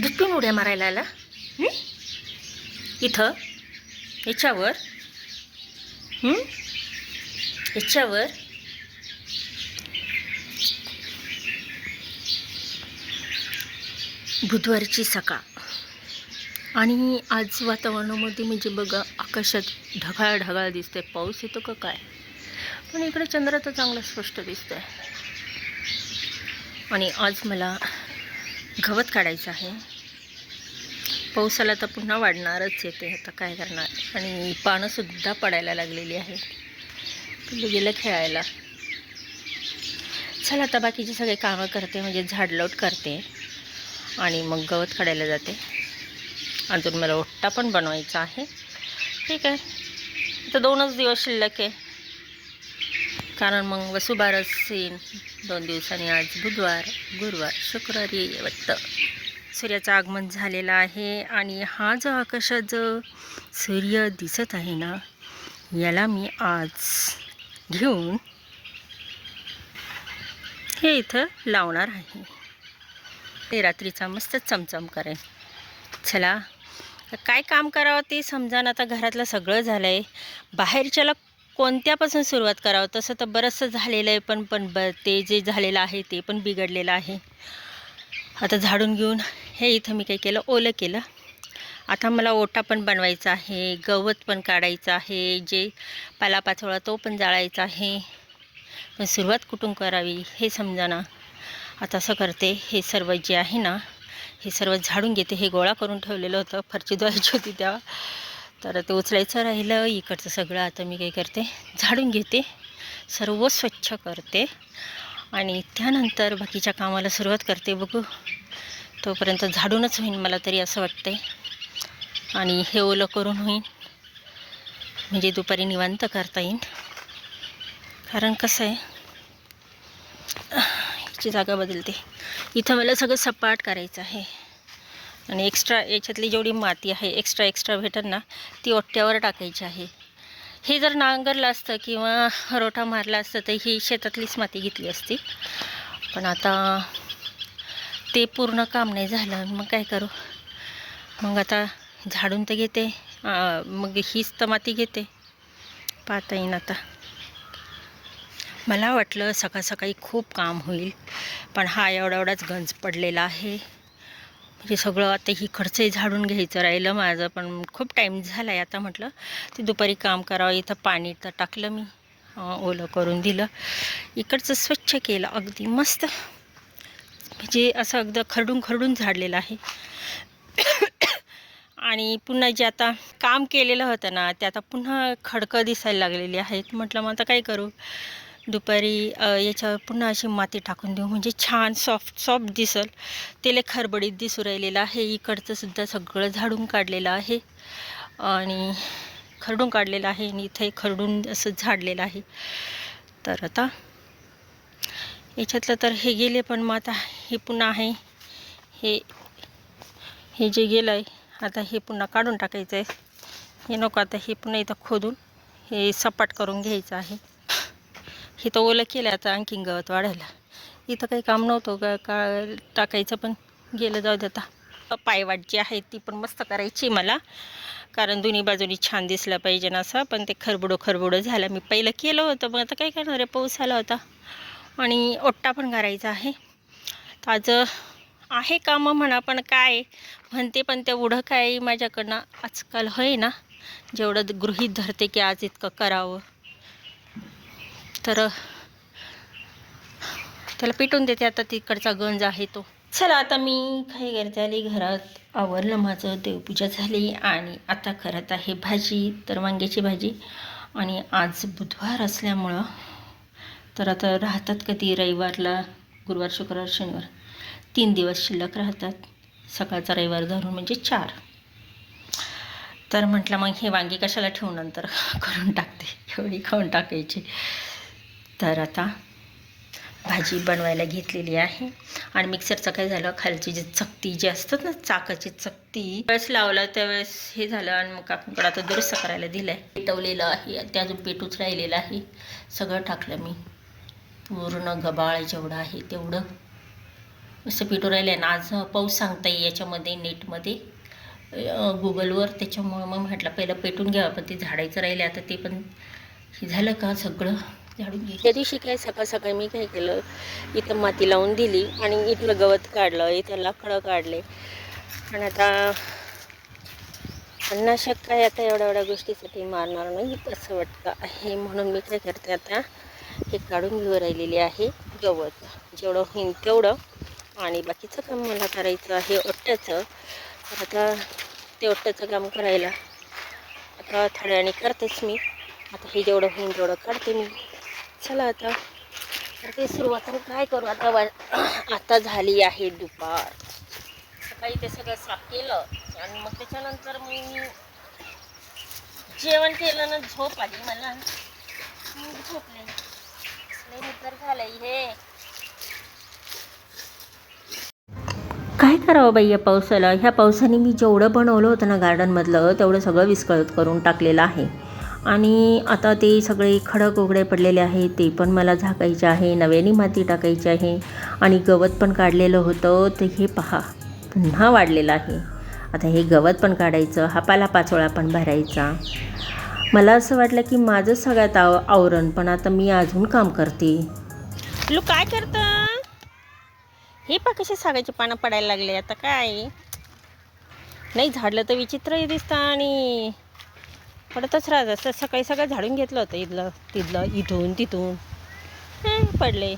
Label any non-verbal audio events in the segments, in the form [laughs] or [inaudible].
पिऊन उड्या मारायला आला? इथं? याच्यावर? याच्यावर? बुधवारची सकाळ. आणि आज वातावरणामध्ये म्हणजे बघा आकाशात ढगाळ ढगाळ दिसतंय. पाऊस येतो का काय? पण इकडे चंद्र तर चांगलं स्पष्ट दिसतंय. आणि आज मला गवत काढायचं आहे. पावसाला तर पुन्हा वाढणारच येते आता काय करणार? आणि पानंसुद्धा पडायला लागलेली आहे पिल्लू गेलं खेळायला. चला आता बाकीचे सगळे कामं करते म्हणजे झाडलोट करते. आणि मग गवत काढायला जाते. अजून मला ओट्टा पण बनवायचा आहे. ठीक आहे. तर दोनच दिवस शिल्लक आहे. कारण मग वसुबारस येईन. दोन दिवसांनी आज बुधवार गुरुवार शुक्रवारी वाटतं सूर्याचं आगमन झालेलं आहे आणि हा जो आकाशात जो सूर्य दिसत आहे ना याला मी आज घेऊन हे इथं लावणार आहे. ते रात्रीचा मस्त चमचम करेन. चला काय काम करावं ते समजा ना आता घरातलं सगळं झालं आहे बाहेरच्याला कोणत्यापासून सुरुवात करावं? तसं तर बरंचसं झालेलं आहे पण पण ब ते जे झालेलं आहे ते पण बिघडलेलं आहे. आता झाडून घेऊन हे इथं मी काही केलं? ओलं केलं. आता मला ओटा पण बनवायचा आहे गवत पण काढायचं आहे जे पालापाचोळा तो पण जाळायचा आहे. पण सुरुवात कुठून करावी हे समजा ना. आता असं करते हे सर्व जे आहे ना हे सर्व झाडून घेते हे गोळा करून ठेवलेलं होतं. फरची धुवायची होती तेव्हा. तर ते उचलायचं राहिलं इकडचं सगळं आता मी काय करते झाडून घेते सर्व स्वच्छ करते आणि त्यानंतर बाकीच्या कामाला सुरुवात करते बघू. तोपर्यंत झाडूनच होईन मला तरी असं वाटतंय. आणि हे ओलं करून होईन. म्हणजे दुपारी निवांत करता येईन. कारण कसं आहे हिची जागा बदलते. इथं मला सगळं सपाट करायचं आहे. आणि एक्स्ट्रा याच्यातली जेवढी माती आहे एक्स्ट्रा एक्स्ट्रा भेटेल ना ती ओट्ट्यावर टाकायची आहे. हे जर नांगरलं असतं किंवा रोटा मारला असतं तर ही शेतातलीच माती घेतली असती. पण आता ते पूर्ण काम नाही झालं मग काय करू? मग आता झाडून तर घेते मग हीच तर माती घेते. पाहता येईन आता. मला वाटलं सकाळ सकाळी खूप काम होईल पण हा एवढा एवढाच गंज पडलेला आहे. म्हणजे सगळं आता ही खर्चही झाडून घ्यायचं राहिलं माझं पण खूप टाईम झाला आहे आता म्हटलं. ते दुपारी काम करावं इथं पाणी तर टाकलं मी. ओलं करून दिलं. इकडचं स्वच्छ केलं अगदी मस्त. म्हणजे असं अगदी खरडून खरडून झाडलेलं आहे. आणि पुन्हा जे आता काम केलेलं होतं ना ते आता पुन्हा खडकं दिसायला लागलेली आहेत. म्हटलं मग आता काय करू? दुपारी याच्यावर पुन्हा अशी माती टाकून देऊ. म्हणजे छान सॉफ्ट सॉफ्ट दिसल. तेले खरबडीत दिसू राहिलेलं आहे. इकडचं सुद्धा सगळं झाडून काढलेलं आहे. आणि खरडून काढलेलं आहे आणि इथे खरडून असं झाडलेलं आहे. तर आता याच्यातलं तर हे गेले पण मग आता हे पुन्हा आहे. हे हे जे गेलं आहे आता हे पुन्हा काढून टाकायचं आहे हे नको आता हे पुन्हा इथं खोदून हे सपाट करून घ्यायचं आहे. इथं ओलं केलं आता आणखीन गवत वाढायला. इथं काही काम नव्हतं का का टाकायचं पण गेलं जाऊ दे आता. पायवाट जी आहे ती पण मस्त करायची मला. कारण दोन्ही बाजूनी छान दिसलं पाहिजे ना असं पण ते खरबुडो खरबुडो झालं. मी पहिलं केलं होतं मग आता काय करणार आहे पाऊस आला होता. आणि ओट्टा पण करायचा आहे. तर आज आहे कामं म्हणा पण काय? म्हणते पण तेवढं काय? माझ्याकडनं आजकाल होय ना जेवढं गृहीत धरते की आज इतकं करावं. तर त्याला पिटून देते. आता तिकडचा गंज आहे तो. चला आता मी काही गर्दी आली. घरात आवरलं माझं. देवपूजा झाली. आणि आता करत आहे भाजी तर वांग्याची भाजी. आणि आज बुधवार असल्यामुळं तर आता राहतात कधी रविवारला गुरुवार शुक्रवार शनिवार. तीन दिवस शिल्लक राहतात. सकाळचा रविवार धरून म्हणजे चार. तर म्हटलं मग हे वांगी कशाला ठेवून नंतर [laughs] करून टाकते. एवढी खाऊन टाकायची. तर आता भाजी बनवायला घेतलेली आहे. आणि मिक्सरचं काय झालं? खालची जी चकती जी असतात ना चाकाची चकती वेळेस लावलं त्यावेळेस हे झालं आणि मग काकूंकडे आता दुरुस्त करायला दिलं आहे पेटवलेलं आहे ते अजून पेटूच राहिलेलं आहे. सगळं टाकलं मी. पूर्ण गबाळ जेवढं आहे तेवढं. असं पेटू राहिलं आहे ना आज पाऊस सांगता येईल याच्यामध्ये नेटमध्ये. गुगलवर त्याच्यामुळं मग म्हटलं पहिलं पेटून घ्यावं पण ते झाडायचं राहिलं आता ते पण हे झालं का सगळं? झाडून घे त्या दिवशी काय सकाळ सकाळी मी काय केलं इथं माती लावून दिली आणि इथलं गवत काढलं इथं लाकडं काढले. आणि आता अन्नाशक काय आता एवढ्या एवढ्या गोष्टीसाठी मारणार नाही असं वाटतं आहे. म्हणून मी काय करते आता हे काढून घेऊ राहिलेले आहे गवत. जेवढं होईल तेवढं. आणि बाकीचं काम मला करायचं आहे ओट्ट्याचं तर आता ते ओट्ट्याचं काम करायला आता थड्याने करतेच मी. आता हे जेवढं होईल तेवढं काढते मी. चला आता. तर ते सुरुवात काय करू? आता वा आता झाली आहे दुपार. सकाळी ते सगळं साफ केलं आणि मग त्याच्यानंतर मी जेवण केलं ना झोप आली मला. झोपले. तर झालंय हे. काय करावं बाई या पावसाला? ह्या पावसाने मी जेवढं बनवलं होतं ना गार्डनमधलं तेवढं सगळं विस्कळत करून टाकलेलं आहे. आणि आता ते सगळे खडक उघडे पडलेले आहे ते पण मला झाकायचे आहे नव्याने माती टाकायची आहे आणि गवत पण काढलेलं होतं ते हे पहा पुन्हा वाढलेलं आहे. आता हे गवत पण काढायचं हा पाला पाचोळा पण भरायचा. मला असं वाटलं की माझं सगळ्यात आव आवरण पण आता मी अजून काम करते. लू काय करत? हे पा कसे सागाचे पानं पडायला लागले आता काय? नाही झाडलं तर विचित्रही दिसतं आणि पडतच राहत असतं सकाळी सगळं झाडून घेतलं होतं इथलं तिथलं इथून तिथून. पडले.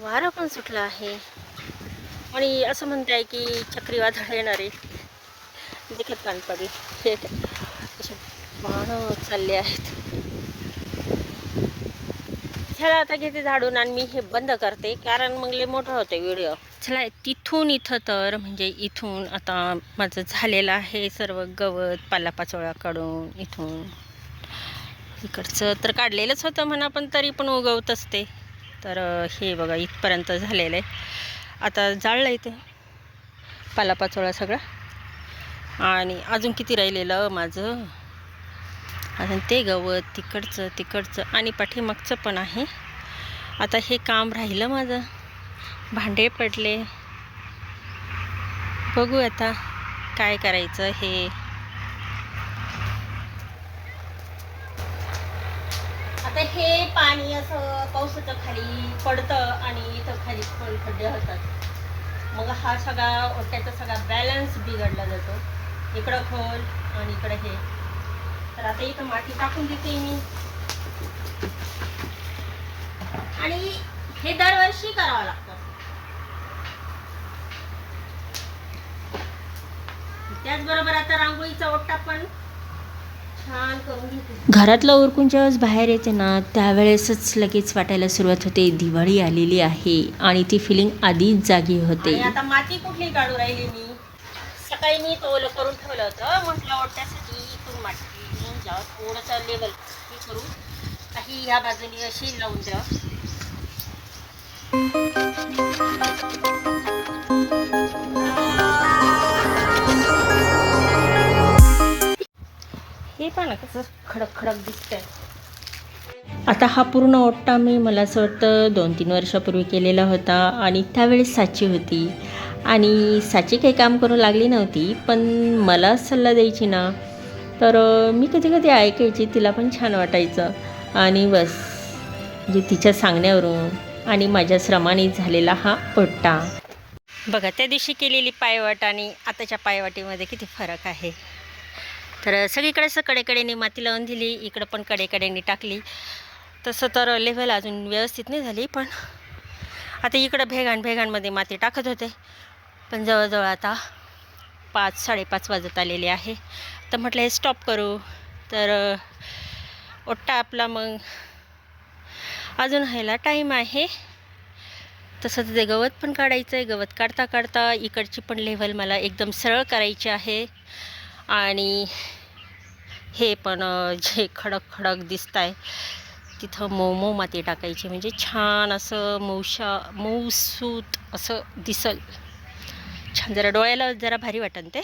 वारं पण सुटलं आहे. आणि असं म्हणते आहे की चक्रीवादळ येणार आहे. देखत पाणी पडले. हे असे चालले आहेत. चला आता घेते झाडून आणि मी हे बंद करते कारण मग लय मोठं होतं व्हिडिओ चला तिथून इथं तर म्हणजे इथून आता माझं झालेलं आहे सर्व गवत पालापाचोळा काढून इथून. इकडचं तर काढलेलंच होतं म्हणा पण तरी पण उगवत असते. तर हे बघा इथपर्यंत झालेलं आहे. आता जाळलं इथे पालापाचोळा सगळा. आणि अजून किती राहिलेलं माझं? अजून ते गवत तिकडचं तिकडचं आणि पाठीमागचं पण आहे. आता हे काम राहिलं माझं. भांडे पडले. बघू आता काय करायचं हे. आता हे पाणी असं पावसाचं खाली पडतं आणि इथं खाली खोल खड्डे होतात. मग हा सगळा ओट्याचा सगळा बॅलन्स बिघडला जातो. इकडं खोल आणि इकडं हे. तर आता इथं माती टाकून देते मी. आणि हे दरवर्षी करावं लागतं. त्याचबरोबर आता रांगोळीचा ओट्टा पण घरातलं उरकून ज्यावेळेस बाहेर येते ना त्यावेळेसच लगेच वाटायला सुरुवात होते. दिवाळी आलेली आहे आणि ती फिलिंग आधीच जागी होते. आता माती कुठली काढू राहिली मी? सकाळी मी तो करून ठेवलं होतं. म्हटलं ओट्यासाठी माती थोडंसं लेवल हे करू. काही ह्या बाजूने अशी लावून द्या. हे पण कसं खडक खडक दिसतंय. आता हा पूर्ण ओट्टा मी मला असं वाटतं दोन तीन वर्षापूर्वी केलेला होता आणि त्यावेळेस साची होती. आणि साची काही काम करू लागली नव्हती पण मला सल्ला द्यायची ना तर मी कधी कधी ऐकायची तिला पण छान वाटायचं. आणि बस म्हणजे तिच्या सांगण्यावरून आणि माझ्या श्रमाने झालेला हा ओट्टा. बघा त्या दिवशी केलेली पायवाट आणि आताच्या पायवाटीमध्ये किती फरक आहे. तर सगळीकडे असं कडेकडेने माती लावून दिली इकडं पण कडेकडेने टाकली. तसं तर लेवल अजून व्यवस्थित नाही झाली पण आता इकडं भेगाण भेगाणमध्ये माती टाकत होते. पण जवळजवळ आता पाच साडेपाच वाजत आलेले आहे. तर म्हटलं हे स्टॉप करू. तर ओट्टा आपला मग अजून व्हायला टाईम आहे. तसंच ते गवत पण काढायचं आहे गवत काढता काढता इकडची पण लेवल मला एकदम सरळ करायची आहे. आणि हे पण जे खडक खडक दिसत आहे तिथं मऊ मऊ माती टाकायची. म्हणजे छान असं मऊशा मऊसूत असं दिसल. छान जरा डोळ्याला जरा भारी वाटन ते.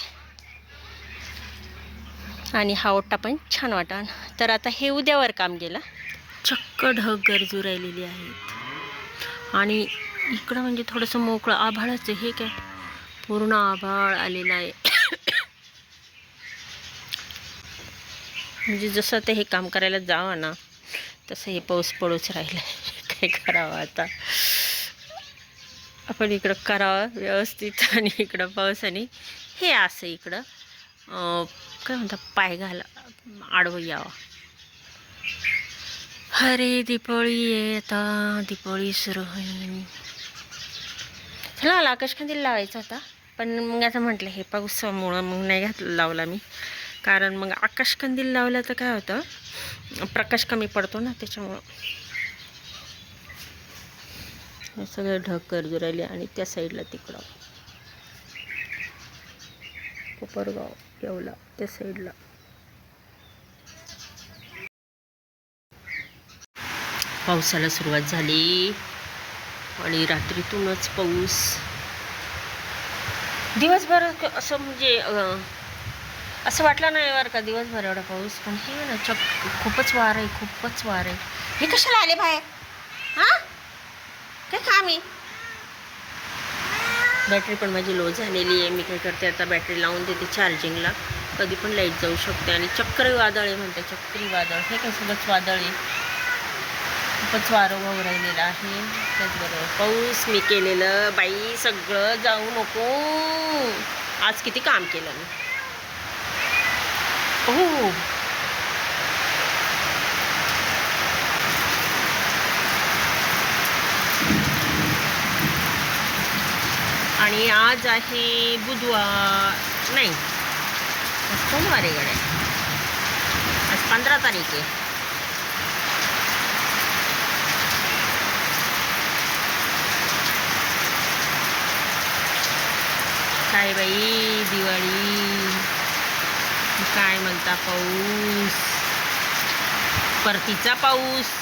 आणि हा ओट्टा पण छान वाटन तर आता हे उद्यावर काम गेलं चक्क ढग गरजू राहिलेली आहेत. आणि इकडं म्हणजे थोडंसं मोकळं आभाळच आहे हे काय? पूर्ण आभाळ आलेलं आहे. म्हणजे जसं ते हे काम करायला जावं ना तसं हे पाऊस पडूच राहिलं काय करावं आता? आपण इकडं करावं व्यवस्थित आणि इकडं पाऊस आणि हे असं इकडं. काय म्हणतात पाय घाला आडवं यावं. अरे दीपावळी आहे आता सुरू होईल चला आकाश आकाशकंदील लावायचा होता पण मग आता म्हटलं हे पावसामुळं मग नाही घातलं लावला मी. कारण मग आकाशकंदील लावलं तर काय होतं प्रकाश कमी पडतो ना त्याच्यामुळं. हे सगळे ढग करजू राहिले आणि त्या साईडला तिकडं. कोपरगाव. येवला त्या साईडला पावसाला सुरुवात झाली. आणि रात्रीतूनच पाऊस. दिवसभर असं म्हणजे अं, असं वाटलं नाही बरं का दिवसभर एवढा पाऊस. पण हे ना चक खूपच वार आहे खूपच वार आहे. हे कशाला आले बाहेर? हां? काय काम आहे बॅटरी पण माझी लो झालेली आहे. मी काय करते आता बॅटरी लावून देते चार्जिंगला. कधी पण लाइट जाऊ शकते आणि चक्री वादळ आहे म्हणते चक्री वादळ. हे काय सगळंच वादळ आहे? खूपच वारं राहिलेला राहिलेलं आहे. त्याचबरोबर पाऊस मी केलेलं बाई सगळं जाऊ नको. आज किती काम केलं मी. हो. आणि आज आहे बुधवार नाही आज सोमवार आहे गड्या. आज पंधरा तारीख आहे. काय बाई दिवाळी? काय म्हणता पाऊस? परतीचा पाऊस.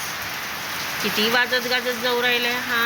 किती वाजत गाजत जाऊ राहिलाय हा?